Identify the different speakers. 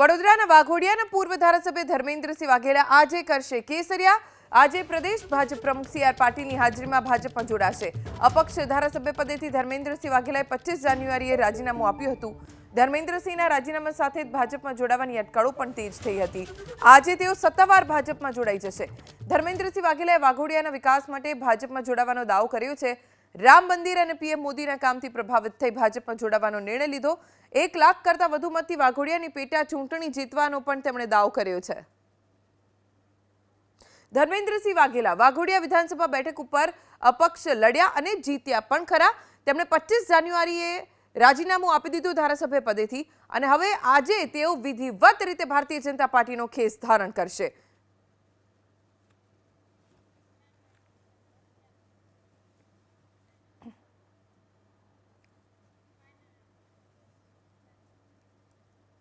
Speaker 1: વડોદરાના વાઘોડિયાના પૂર્વ ધારાસભ્ય ધર્મેન્દ્રસિંહ વાઘેલા આજે કરશે કેસરિયા. આજે પ્રદેશ ભાજપ પ્રમુખ સી આર પાટીલની હાજરીમાં ભાજપમાં જોડાશે. અપક્ષ ધારાસભ્ય પદેથી ધર્મેન્દ્રસિંહ વાઘેલાએ પચીસ જાન્યુઆરીએ રાજીનામું આપ્યું હતું. ધર્મેન્દ્રસિંહના રાજીનામા સાથે ભાજપમાં જોડાવાની અટકળો પણ તેજ થઈ હતી. આજે તેઓ સત્તાવાર ભાજપમાં જોડાઈ જશે. ધર્મેન્દ્રસિંહ વાઘેલાએ વાઘોડિયાના વિકાસ માટે ભાજપમાં જોડાવાનો દાવો કર્યો છે. રામ મંદિર અને પીએમ મોદીના કામથી પ્રભાવિત થઈ ભાજપમાં જોડાવાનો નિર્ણય લીધો. એક લાખ કરતાં વધુ મતથી વાઘોડિયાની પેટા ચૂંટણી જીતવાનો પણ તેમણે દાવ કર્યો છે. ધર્મેન્દ્રસિંહ વાઘેલા વાઘોડિયા વિધાનસભા બેઠક ઉપર અપક્ષ લડ્યા અને જીત્યા પણ ખરા. તેમણે પચીસ જાન્યુઆરીએ રાજીનામું આપી દીધું ધારાસભ્ય પદેથી અને હવે આજે તેઓ વિધિવત રીતે ભારતીય જનતા પાર્ટીનો ખેસ ધારણ કરશે.